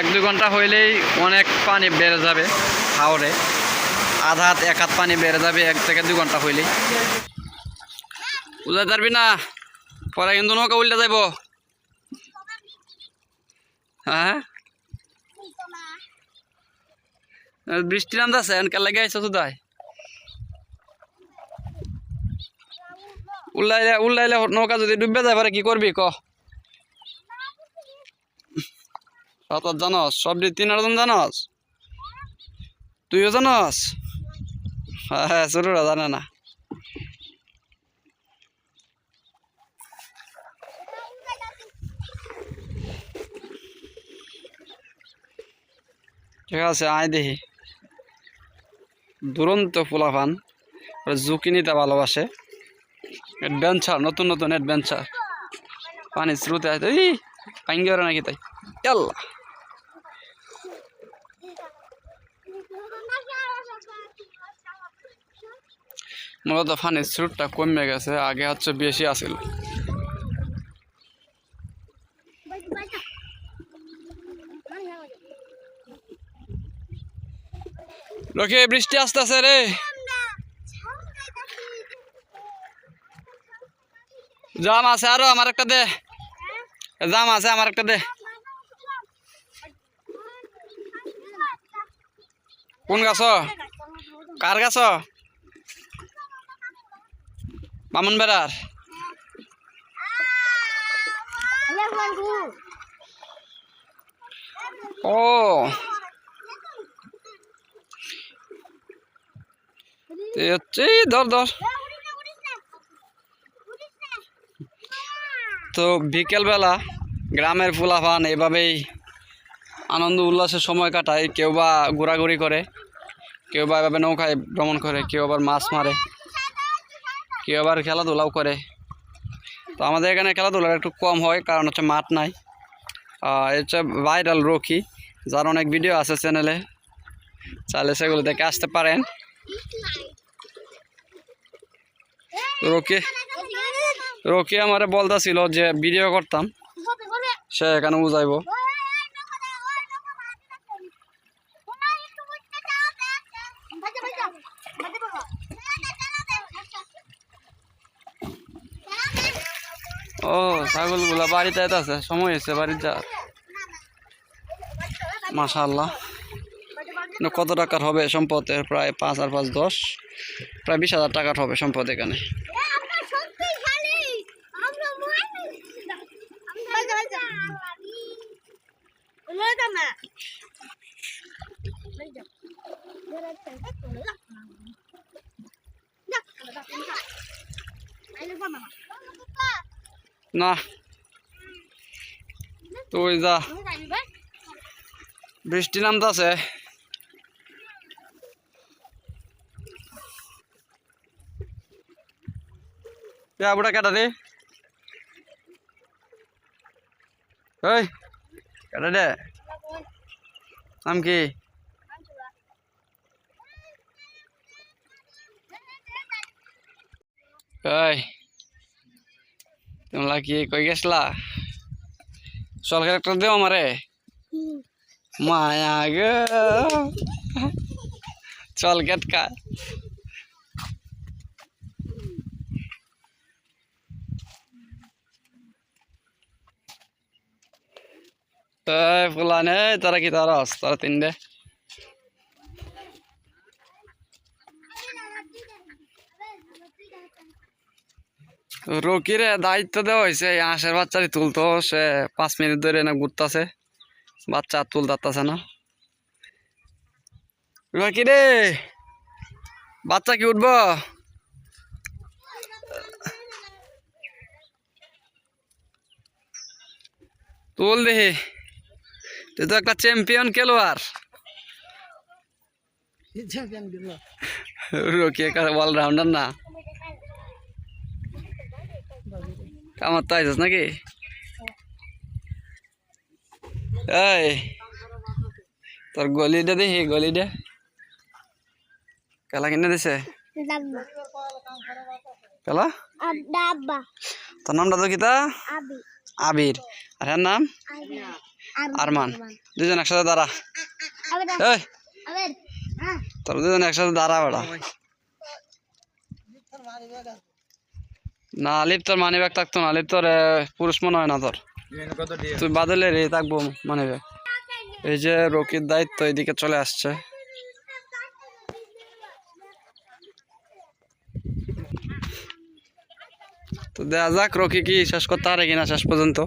এক দু ঘণ্টা হইলেই অনেক পানি বেড়ে যাবে হাওড়ে আধা হাত, এক হাত পানি বেড়ে যাবে এক থেকে দু ঘণ্টা হইলেই। উল্টা পারবি না? পরে কিন্তু নৌকা উল্টে যাইব। হ্যাঁ? বৃষ্টি নামতেছে এনকার লাগে আইসো সুদাই উল্লাইলে উল্লাইলে নৌকা যদি ডুববে যায়, পরে কি করবি ক? অত জানস? সব তিন আটজন জানস? তুইও জানস? হ্যাঁ শুরুরা জানে না। ঠিক আছে, আয় দেখি। দুরন্ত ফুলাফান। ঝুঁকি নিতে ভালোবাসে। অ্যাডভেঞ্চার নতুন নতুন অ্যাডভেঞ্চার পানি স্রোতে এই পাঙ্গি নাকি তাই। আল্লাহ মূলত পানির স্রোতটা কমে গেছে, আগে হচ্ছে বেশি আছিল। লোকে বৃষ্টি আসতেছে রে। জাম আছে আরও আমার একটা দে। জাম আছে আমার একটা দে। কোন গাছ? কার গাছ? মামুন বেড়ার। ও। হচ্ছে ধর ধর। তো বিকেলবেলা গ্রামের ফুলাফান এভাবেই আনন্দ উল্লাসের সময় কাটায় কেউ বা ঘোরাঘুরি করে কেউ বা এভাবে নৌকায় ভ্রমণ করে কেউ আবার মাছ মারে। কেউ আবার খেলাধুলাও করে। তো আমাদের এখানে খেলাধুলা একটু কম হয়, কারণ হচ্ছে মাঠ নাই। হচ্ছে ভাইরাল রকি যার অনেক ভিডিও আছে চ্যানেলে চাইলে সেগুলো দেখে আসতে পারেন। রকি রকি আমারে বলতেছিল যে ভিডিও করতাম। সে এখানে বুঝাইবো। ও, ছাগলগুলা বাড়িতে আছে, সময় হয়েছে বাড়িতে যাওয়ার। মাশাল্লাহ কত টাকার হবে সম্পদের? প্রায় পাঁচ আর পাঁচ দশ। প্রায় বিশ হাজার টাকার হবে সম্পদ এখানে। না তুই যা বৃষ্টি নামতাছে। বুড়া কেটা রে ওই কেটা রে নাম কি? ওই তোমরা কি কই গেছলা? সরকার একটা দেও আমারে। মায়া গো। চল এই ফুলানে, তারা কি তারা তারা তিনটে। রকিরে দায়িত্ব দেওয়া হয়েছে এই হাঁসের বাচ্চারই তুলতো। সে পাঁচ মিনিট ধরে না ঘুরতেছে। বাচ্চা আর তুলতাছে না। রকি রে বাচ্চা কি উঠবো? তুল দেখি। তুই তো একটা চ্যাম্পিয়ন খেলোয়াড়। রকি একটা অলরাউন্ডার না। আমার তো আইসস নাকি? এই তোর গলিটা দেখি গলিটা কেলা কিনে দিছে? কেলা? তোর নামটা তো কিতা আবির। আর এর নাম? আরমান। দুজন একসাথে দাঁড়া। এই। তোর দুজন একসাথে দাঁড়া বেড়া না লিপ তোর মানি ব্যাগ থাকতো না লিপ তোর পুরুষ মনে হয় না তোর? তুই বাদলে রে, থাকব মানি ব্যাগ এই যে রকির দায়িত্ব এদিকে চলে আসছে। তো দেখা যাক, রকি কি শেষ করতে পারে কিনা শেষ পর্যন্ত।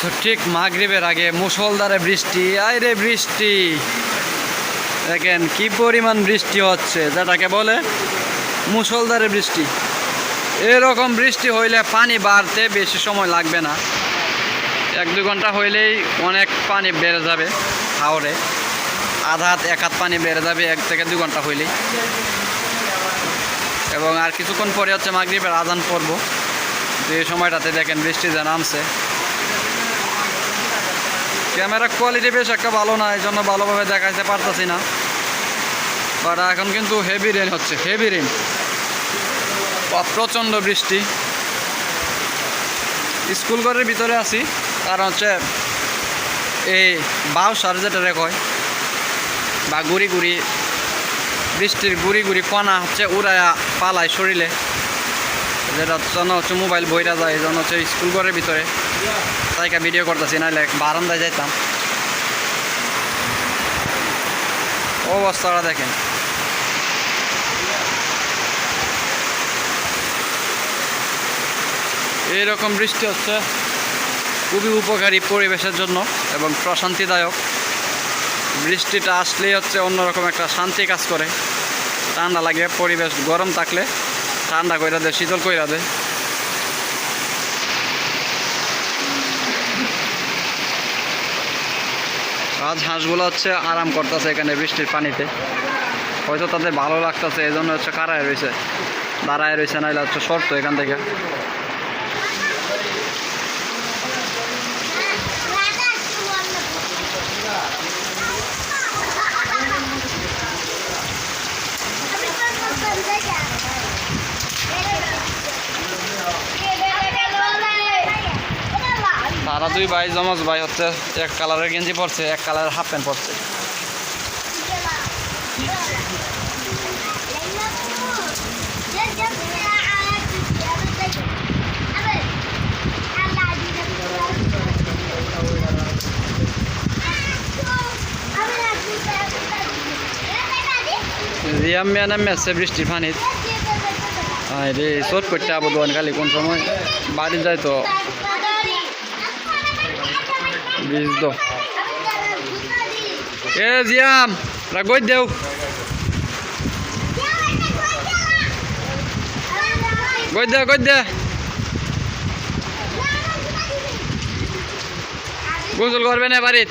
তো ঠিক মাগরিবের আগে মুসলধারে বৃষ্টি, আয় রে বৃষ্টি। দেখেন কি পরিমাণ বৃষ্টি হচ্ছে, যেটাকে বলে মুসলধারে বৃষ্টি। এরকম বৃষ্টি হইলে পানি বাড়তে বেশি সময় লাগবে না। এক দু ঘণ্টা হইলেই অনেক পানি বেড়ে যাবে হাওড়ে আধা হাত, এক হাত পানি বেড়ে যাবে এক থেকে দু ঘণ্টা হইলেই। এবং আর কিছুক্ষণ পরে হচ্ছে মাগরিবের আজান পড়ব। যে সময়টাতে দেখেন বৃষ্টি যে নামছে। ক্যামেরা কোয়ালিটি বেশ একটা ভালো না এই জন্য ভালোভাবে দেখাইতে পারতেছি না। বাট এখন কিন্তু হেভি রেন হচ্ছে হেভি রেন প্রচণ্ড বৃষ্টি। স্কুল ঘরের ভিতরে আছি কারণ হচ্ছে এই বাউ সার যেটা রেখ হয় বা গুড়ি গুড়ি, বৃষ্টির গুড়ি গুড়ি কণা হচ্ছে উড়ায়া পালায় শরীরে। যেটা জন্য হচ্ছে মোবাইল বইরা যায় জন্য হচ্ছে স্কুল ঘরের ভিতরে। তাইকা ভিডিও করতেছি নাহলে বারান্দায় যাইতাম। অবস্থাটা দেখেন। এইরকম বৃষ্টি হচ্ছে। খুবই উপকারী পরিবেশের জন্য এবং প্রশান্তিদায়ক। বৃষ্টিটা আসলেই হচ্ছে অন্যরকম একটা শান্তি কাজ করে। ঠান্ডা লাগে, পরিবেশ গরম থাকলে ঠান্ডা কইরা দেয় শীতল কইরা দেয় আজ হাঁসগুলো হচ্ছে আরাম করতেছে এখানে বৃষ্টির পানিতে। হয়তো তাদের ভালো লাগতেছে এই জন্য হচ্ছে কারায় রয়েছে দাঁড়ায় রয়েছে নাহলে হচ্ছে শর্ত এখান থেকে। দুই ভাই জমজ ভাই হচ্ছে এক কালারের গেঞ্জি পরছে, এক কালারের হাফ প্যান্ট পরছে। রিয়াম মিয়া নামে বৃষ্টির পানিত। হ্যাঁ রে, চোট করতে আবো খালি কোন সময়? বাড়ি যায় তো। বীজ দো এ জিয়াম রাগই দেও। গই দে গই দে। গোসল করবে না বাড়িত।